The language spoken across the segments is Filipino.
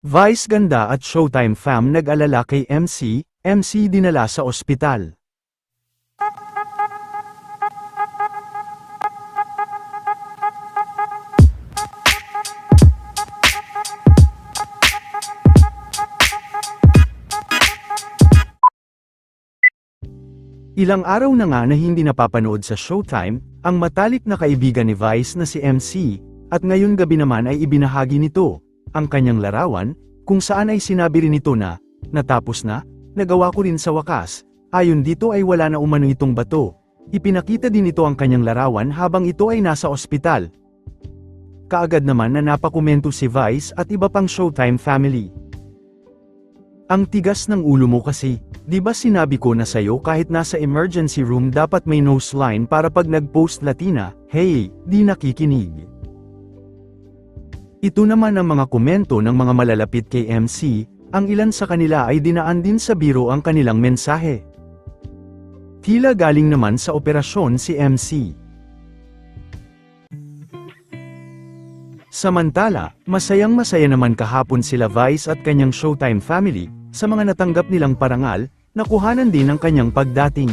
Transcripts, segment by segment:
Vice ganda at Showtime fam nag-alala kay MC, MC dinala sa ospital. Ilang araw na nga na hindi napapanood sa Showtime, ang matalik na kaibigan ni Vice na si MC, at ngayon gabi naman ay ibinahagi nito, ang kanyang larawan, kung saan ay sinabi rin nito na, natapos na, nagawa ko rin sa wakas, ayon dito ay wala na umano itong bato. Ipinakita din ito ang kanyang larawan habang ito ay nasa ospital. Kaagad naman na napakomento si Vice at iba pang Showtime family. Ang tigas ng ulo mo kasi, di ba sinabi ko na sa'yo kahit nasa emergency room dapat may nose line para pag nag-post Latina, hey, di nakikinig. Ito naman ang mga komento ng mga malalapit kay MC, ang ilan sa kanila ay dinaan din sa biro ang kanilang mensahe. Tila galing naman sa operasyon si MC. Samantala, masayang masaya naman kahapon sila Vice at kanyang Showtime family, sa mga natanggap nilang parangal, nakuhanan din ang kanyang pagdating.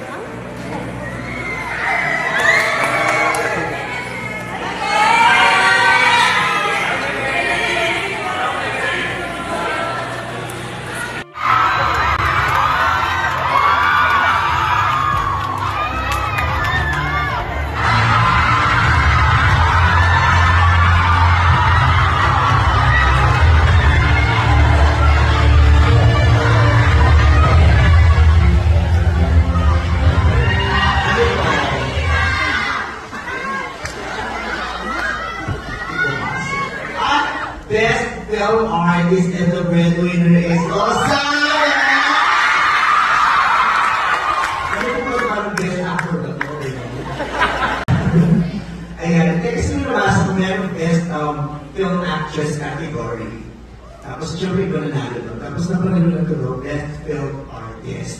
best Film Artist and the actor na po? Ayan, next yung last, meron best um, film actress category. Tapos syempre ko nanalo doon. Tapos napanood lang ko doon, best film artist.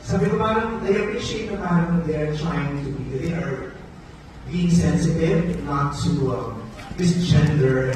Sabi ko parang, I appreciate na parang they're trying to be, they are being sensitive, not to um, this gender,